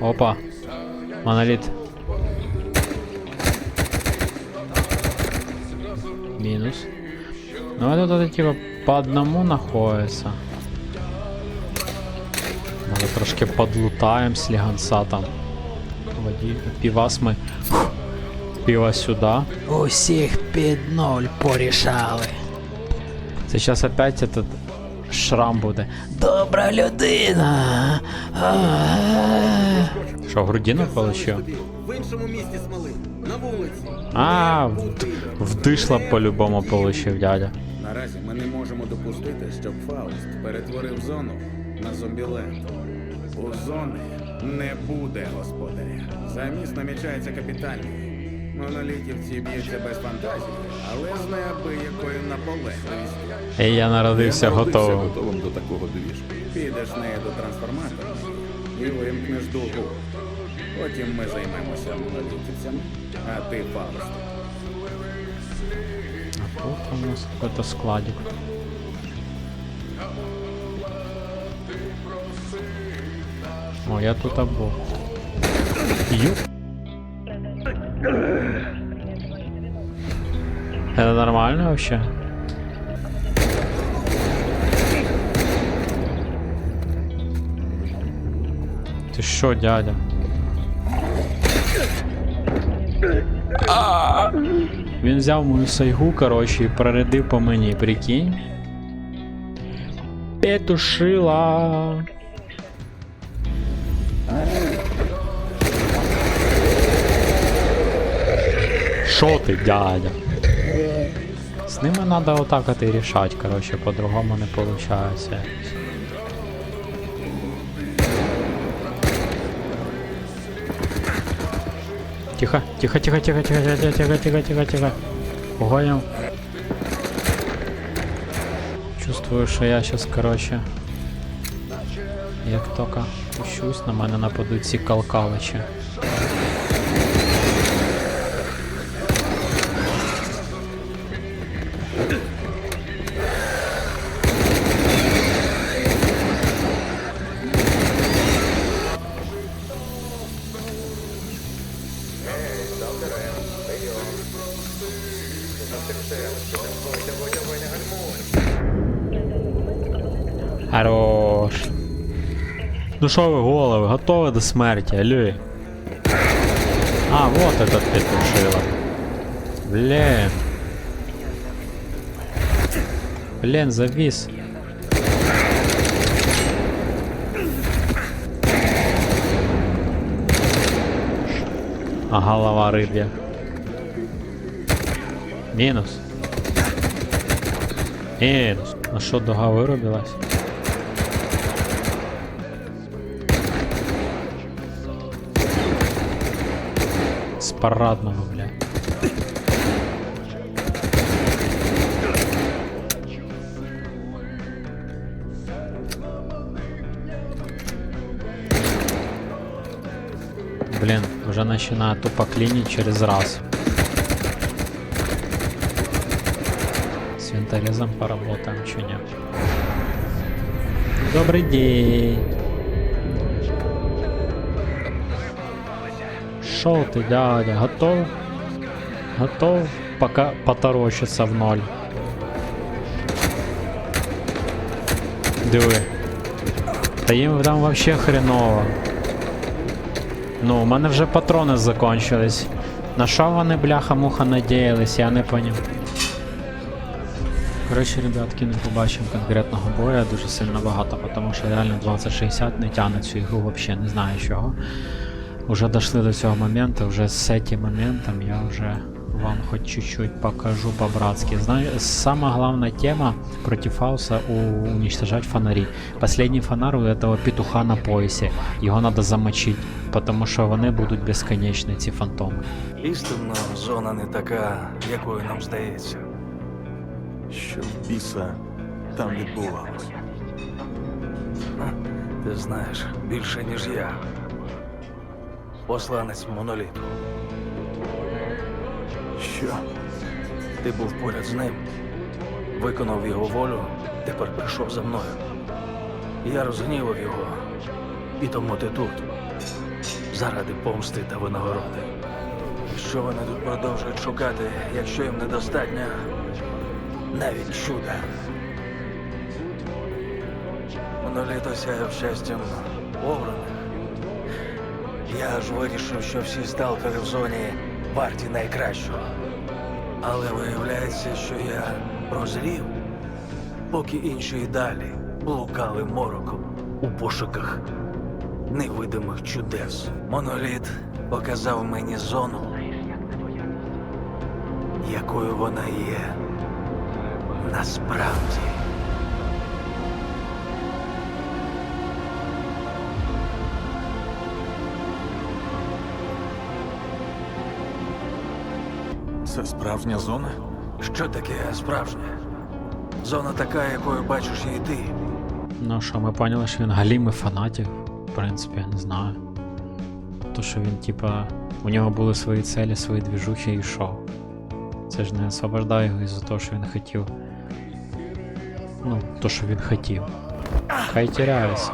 Опа. Монолит. Минус. Ну это тут типа по одному находится. Може трошки подлутаємо сліганца там. Воді, півас ми. Піва сюди. Усіх під ноль порішали. Це зараз опять этот шрам буде. Добра людина. Що, грудину получив? В іншому місті смоли, на вулиці. А, в- вдишла по-любому получив дядя. Наразі ми не можемо допустити, щоб Фауст перетворив зону на зомбіленд. У зони не буде господаря. Замість намічається капітальний. Монолітівці б'ються без фантазії, але з неабиякою наполегливістю. І я народився Я народився готовим. готовим до такого двіжу. Підеш нею до трансформатора і вимкнеш дугу. Потім ми займемося монолітівцями, а ти Фаустом. А тут у нас какой-то складик. О, я тут був. Ю. Это нормально вообще? Ти що, дядя? Він взяв мою сайгу, коротше, і прорядив по мені, прикинь. Петушила. Шо ти, дядя? З ними треба отак от і рішати, коротше, по-другому не виходить. Тихо, тихо, тихо, тихо, тихо, тихо, тихо, тихо, тихо, тихо. Угоним. Чувствую, що я сейчас, короче. Як тільки пущусь, на мене нападуть ці калкаличі. Хорош. Ну що ви голови, готові до смерті, алло. А, вот этот петушила. Блин. Блин, завис. А голова рыбья. Мінус. Мінус. А що, дога виробилась? С парадного, бля. Блин, уже начинаю тупо клинить через раз. Винторезом поработаем, что нет. Добрый день. Шо ты, дядя, готов? Готов пока поторочиться в ноль. Диви. Та їм там вообще хреново. Ну, у мене вже патрони закончились. На що вони, бляха-муха, надіялись, я не поняв. Коротше, ребятки, не побачимо конкретного боя дуже сильно багато, тому що реально 2060 не тягне цю ігру взагалі, не знаю чого. Уже дошли до цього моменту, вже з цим моментом я вже вам хоть чуть-чуть покажу по-братски. Самая главная тема против Фауса у уничтожать фонари. Последний фонар у этого петуха на поясе. Його надо замочить, потому що вони будуть безконечні, ці фантоми. Істинно, зона не така, якою нам здається. Що в біса там відбувалось? Ти знаєш більше, ніж я. Посланець моноліту. Що? Ти був поряд з ним, виконав його волю, тепер прийшов за мною. Я розгнівав його. І тому ти тут. Заради помсти та винагороди. Що вони тут продовжують шукати, якщо їм недостатньо навіть чуда. Моноліт осяяв щастям обраних. Я ж вирішив, що всі сталкери в зоні варті найкращого. Але виявляється, що я прозрів, поки інші й далі блукали мороком у пошуках невидимих чудес. Моноліт показав мені зону, якою вона є насправді. Це справжня зона? Що таке справжнє? Зона така, якою бачиш її ти. Ну що, ми поняли, що він галімий фанатів. В принципі, я не знаю. То, що він, типа, у нього були свої цілі, свої двіжухи і що. Це ж не освобождає його із-за того, що він хотів. Ну, то, що він хотів. Хай тіряється.